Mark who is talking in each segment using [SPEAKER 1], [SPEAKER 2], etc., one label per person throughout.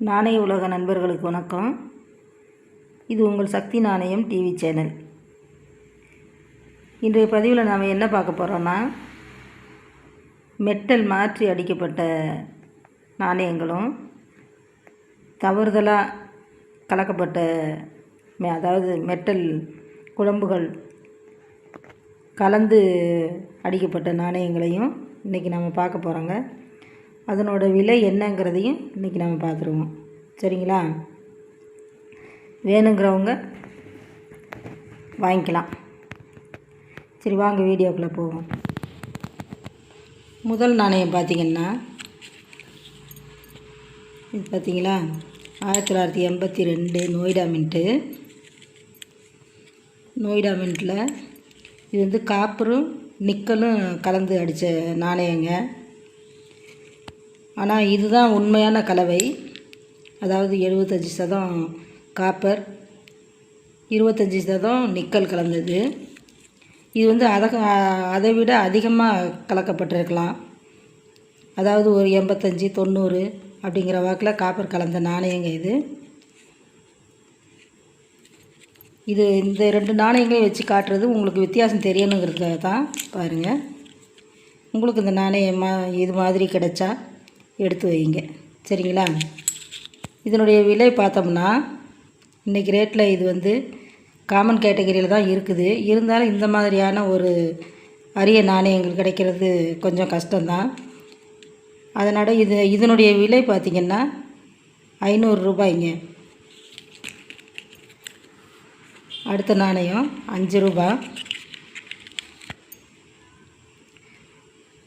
[SPEAKER 1] நாணய உலக நண்பர்களுக்கு வணக்கம். இது உங்கள் சக்தி நாணயம் டிவி சேனல். இன்றைய பதிவில் நாம் என்ன பார்க்க போகிறோன்னா மெட்டல் மாற்றி அடிக்கப்பட்ட நாணயங்களும் தவறுதலாக கலக்கப்பட்ட மெ- அதாவது மெட்டல் குழம்புகள் கலந்து அடிக்கப்பட்ட நாணயங்களையும் இன்றைக்கி நம்ம பார்க்க போகிறோங்க அதனோட விலை என்னங்கிறதையும் இன்றைக்கி நம்ம பார்த்துருவோம். சரிங்களா? வேணுங்கிறவங்க வாங்கிக்கலாம். சரி வாங்க வீடியோக்குள்ளே போவோம். முதல் நாணயம் பார்த்தீங்கன்னா இது பார்த்திங்களா? ஆயிரத்தி தொள்ளாயிரத்தி எண்பத்தி ரெண்டு நோய்டா மின்ட்டு. நோய்டா மின்ட்டில் இது வந்து காப்பரும் நிக்கலும் கலந்து அடித்த நாணயங்க. ஆனால் இதுதான் உண்மையான கலவை. அதாவது எழுபத்தஞ்சி சதம் காப்பர் இருபத்தஞ்சி சதம் நிக்கல் கலந்தது. இது வந்து அதை அதை விட அதிகமாக கலக்கப்பட்டிருக்கலாம். அதாவது ஒரு எண்பத்தஞ்சி தொண்ணூறு அப்படிங்கிற வாக்கில் காப்பர் கலந்த நாணயங்க இது. இது இந்த ரெண்டு நாணயங்களையும் வச்சு காட்டுறது உங்களுக்கு வித்தியாசம் தெரியணுங்கிறதுக்காக தான் பாருங்கள் உங்களுக்கு இந்த நாணயம் இது மாதிரி கிடைச்சா எடுத்து வைங்க சரிங்களா? இதனுடைய விலை பார்த்தோம்னா இன்றைக்கி ரேட்டில் இது வந்து காமன் கேட்டகரியில் தான் இருக்குது. இருந்தாலும் இந்த மாதிரியான ஒரு அரிய நாணயங்கள் கிடைக்கிறது கொஞ்சம் கஷ்டம்தான். அதனால் இது இதனுடைய விலை பார்த்திங்கன்னா ஐநூறு ரூபாய்ங்க. அடுத்த நாணயம் அஞ்சு ரூபா.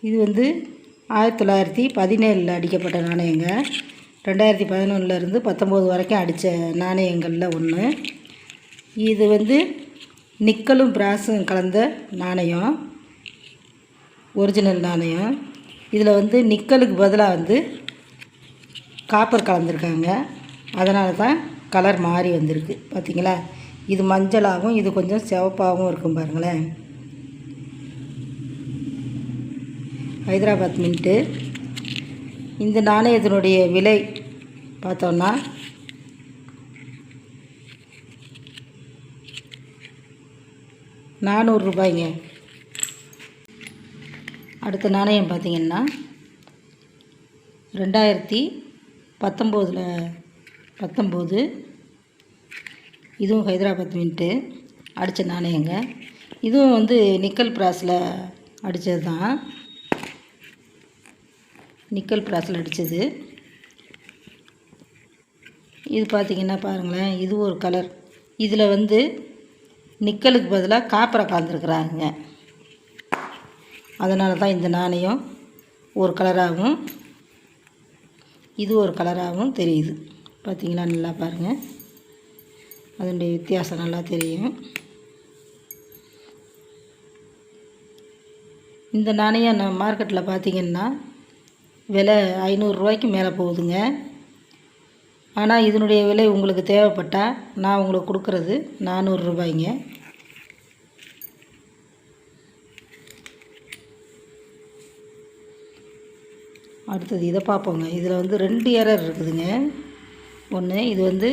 [SPEAKER 1] இது வந்து ஆயிரத்தி தொள்ளாயிரத்தி பதினேழில் அடிக்கப்பட்ட நாணயங்க. ரெண்டாயிரத்தி பதினொன்றுலேருந்து பத்தொம்போது வரைக்கும் அடித்த நாணயங்களில் ஒன்று இது வந்து நிக்கலும் பிராஸும் கலந்த நாணயம். ஒரிஜினல் நாணயம். இதில் வந்து நிக்கலுக்கு பதிலாக வந்து காப்பர் கலந்துருக்காங்க. அதனால தான் கலர் மாறி வந்திருக்கு. பார்த்தீங்களா இது மஞ்சளாகவும் இது கொஞ்சம் சிவப்பாகவும் இருக்கும் பாருங்களேன். ஹைதராபாத் மின்ட்டு. இந்த நாணயத்தினுடைய விலை பார்த்தோன்னா நானூறு ரூபாய்ங்க. அடுத்த நாணயம் பார்த்தீங்கன்னா ரெண்டாயிரத்தி பத்தொம்போதில் பத்தொம்போது. இதுவும் ஹைதராபாத் மின்ட்டு. அடித்த நாணயங்க. இதுவும் வந்து நிக்கல் பிராஸில் அடித்தது தான் நிக்கல் ப்ராஸில் அடித்தது இது பார்த்திங்கன்னா பாருங்களேன் இது ஒரு கலர். இதில் வந்து நிக்கலுக்கு பதிலாக காப்பரை கலந்துருக்குறாங்க. அதனால தான் இந்த நாணயம் ஒரு கலராகவும் இது ஒரு கலராகவும் தெரியுது. பார்த்திங்களா நல்லா பாருங்கள் அதனுடைய வித்தியாசம் நல்லா தெரியும். இந்த நாணயம் நான் மார்க்கெட்டில் பார்த்தீங்கன்னா விலை ஐநூறுரூவாய்க்கு மேலே போகுதுங்க. ஆனால் இதனுடைய விலை உங்களுக்கு தேவைப்பட்டால் நான் உங்களுக்கு கொடுக்குறது நானூறு ரூபாய்ங்க. அடுத்தது இதை பார்ப்போங்க. இதில் வந்து ரெண்டு எரர் இருக்குதுங்க. ஒன்று இது வந்து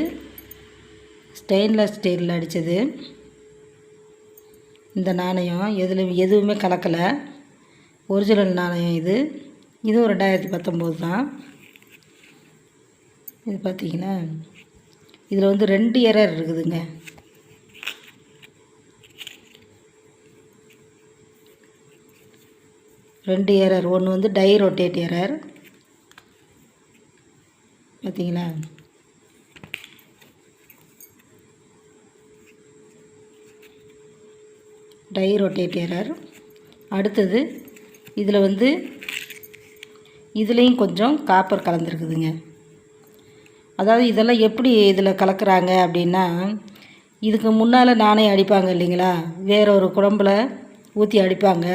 [SPEAKER 1] ஸ்டெயின்லெஸ் ஸ்டீலில் அடித்தது. இந்த நாணயம் எதில் எதுவுமே கலக்கலை. ஒரிஜினல் நாணயம் இது. இதுவும் ரெண்டாயிரத்தி பத்தொம்போது தான். இது பார்த்தீங்கன்னா இதில் வந்து ரெண்டு எரர் இருக்குதுங்க. ரெண்டு எரர் ஒன்று வந்து டை ரொட்டேட் எரர் பார்த்தீங்களா? டை ரொட்டேட் எரர் அடுத்தது இதில் வந்து இதுலேயும் கொஞ்சம் காப்பர் கலந்துருக்குதுங்க. அதாவது இதெல்லாம் எப்படி இதில் கலக்கிறாங்க அப்படின்னா இதுக்கு முன்னால் நாணயம் அடிப்பாங்க இல்லைங்களா? வேற ஒரு குழம்புல ஊற்றி அடிப்பாங்க.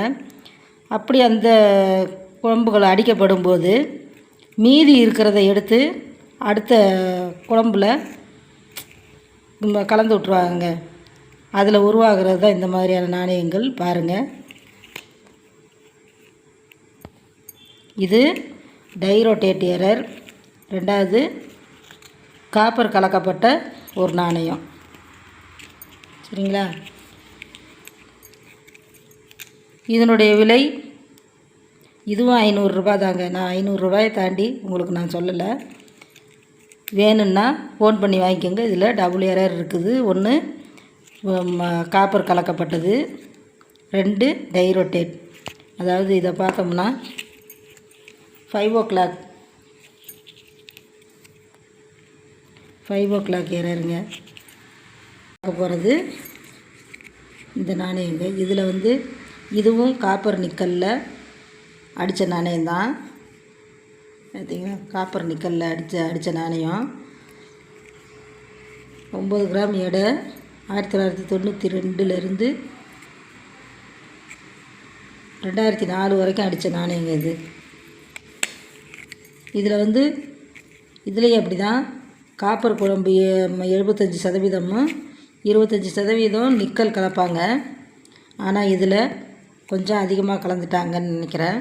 [SPEAKER 1] அப்படி அந்த குழம்புகள் அடிக்கப்படும் போது மீதி இருக்கிறத எடுத்து அடுத்த குழம்புல கலந்து விட்ருவாங்க அதில் உருவாகிறது தான் இந்த மாதிரியான நாணயங்கள் பாருங்கள் இது டைரோட்டேட் எரர் ரெண்டாவது காப்பர் கலக்கப்பட்ட ஒரு நாணயம். சரிங்களா? இதனுடைய விலை இதுவும் ஐநூறுரூபா தாங்க. நான் ஐநூறுரூவாயை தாண்டி உங்களுக்கு நான் சொல்லலை. வேணும்னா ஃபோன் பண்ணி வாங்கிக்கோங்க. இதில் டபுள் எரர் இருக்குது. ஒன்று காப்பர் கலக்கப்பட்டது. ரெண்டு டைரோட்டேட் அதாவது இதை பார்த்தோம்னா five o'clock five o'clock ஏறாருங்க. பார்க்க போகிறது இந்த நாணயங்க. இதில் வந்து இதுவும் காப்பர் நிக்கலில் அடித்த நாணயம்தான். பார்த்தீங்கன்னா காப்பர் நிக்கலில் அடித்த அடித்த நாணயம். ஒம்பது கிராம் எடை. ஆயிரத்தி தொள்ளாயிரத்தி தொண்ணூற்றி ரெண்டுலேருந்து ரெண்டாயிரத்தி நாலு வரைக்கும் அடித்த நாணயங்க இது. இதில் வந்து இதுலேயும் அப்படி தான் காப்பர் குழம்பு எழுபத்தஞ்சி சதவீதமும் இருபத்தஞ்சி சதவீதம் நிக்கல் கலப்பாங்க. ஆனால் இதில் கொஞ்சம் அதிகமாக கலந்துட்டாங்கன்னு நினைக்கிறேன்.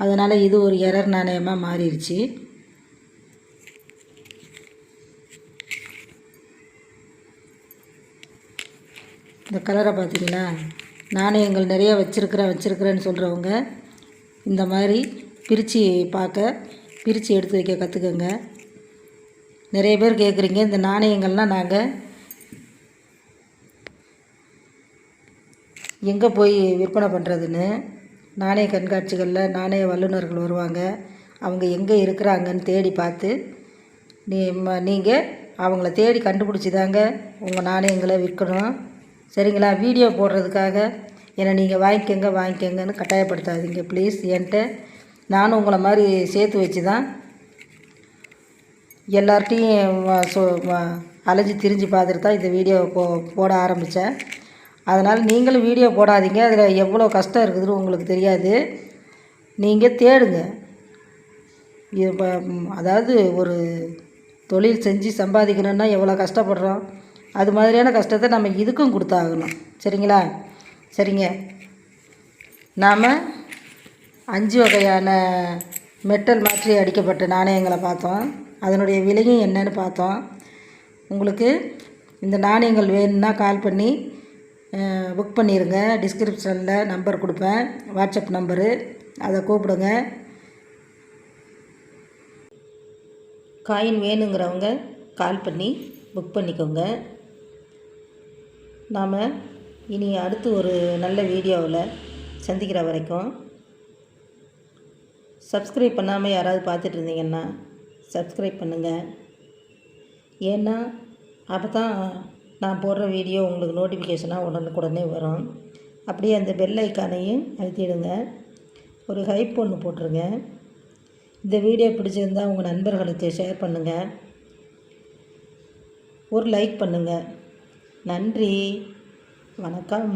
[SPEAKER 1] அதனால் இது ஒரு எரர் நாணயமாக மாறிடுச்சு இந்த கலரை பார்த்தீங்களா? நாணயங்கள் நிறைய வச்சுருக்கிறேன் வச்சுருக்கிறேன்னு சொல்கிறவங்க இந்த மாதிரி பிரித்து பார்க்க பிரித்து எடுத்து வைக்க கற்றுக்கோங்க நிறைய பேர் கேட்குறீங்க இந்த நாணயங்கள்லாம் நாங்கள் எங்கே போய் விற்பனை பண்ணுறதுன்னு நாணய கண்காட்சிகளில் நாணய வல்லுநர்கள் வருவாங்க. அவங்க எங்கே இருக்கிறாங்கன்னு தேடி பார்த்து நீ நீங்கள் அவங்கள தேடி கண்டுபிடிச்சி தாங்க உங்கள் நாணயங்களை விற்கணும். சரிங்களா? வீடியோ போடுறதுக்காக. என்னை நீங்கள் வாங்கிக்கோங்க வாங்கிக்கோங்கன்னு கட்டாயப்படுத்தாதீங்க. ப்ளீஸ் என்கிட்ட நானும் உங்களை மாதிரி சேர்த்து வச்சு தான் எல்லார்ட்டையும் சொ- அலைஞ்சு திரிஞ்சு பார்த்துட்டு தான் இந்த வீடியோ போ போட ஆரம்பித்தேன் அதனால் நீங்களும் வீடியோ போடாதீங்க. அதில் எவ்வளோ கஷ்டம் இருக்குதுன்னு உங்களுக்கு தெரியாது. நீங்கள் தேடுங்க. இப்போ அதாவது ஒரு தொழில் செஞ்சு சம்பாதிக்கணுன்னா எவ்வளோ கஷ்டப்படுறோம்? அது மாதிரியான கஷ்டத்தை நம்ம இதுக்கும் கொடுத்தாகணும். சரிங்களா? சரிங்க. நாம் அஞ்சு வகையான மெட்டல் மாற்றி அடிக்கப்பட்ட நாணயங்களை பார்த்தோம். அதனுடைய விலையும் என்னன்னு பார்த்தோம். உங்களுக்கு இந்த நாணயங்கள் வேணும்னா கால் பண்ணி புக் பண்ணிடுங்க டிஸ்கிரிப்ஷனில் நம்பர் கொடுப்பேன். வாட்ஸ்அப் நம்பரு அதை கூப்பிடுங்க. காயின் வேணுங்கிறவங்க கால் பண்ணி புக் பண்ணிக்கோங்க. நாம் இனி அடுத்து ஒரு நல்ல வீடியோவில் சந்திக்கிற வரைக்கும் சப்ஸ்கிரைப் பண்ணாமல் யாராவது பார்த்துட்டு இருந்தீங்கன்னா சப்ஸ்கிரைப் பண்ணுங்கள் ஏன்னா அப்போ தான் நான் போடுற வீடியோ உங்களுக்கு நோட்டிஃபிகேஷனாக உடனுக்குடனே வரும். அப்படியே அந்த பெல் ஐக்கானையும் அழுத்திடுங்க. ஒரு ஹைப் ஒன்று போட்டுருங்க. இந்த வீடியோ பிடிச்சிருந்தா உங்கள் நண்பர்களுக்கு ஷேர் பண்ணுங்கள் ஒரு லைக் பண்ணுங்கள் நன்றி. வணக்கம்.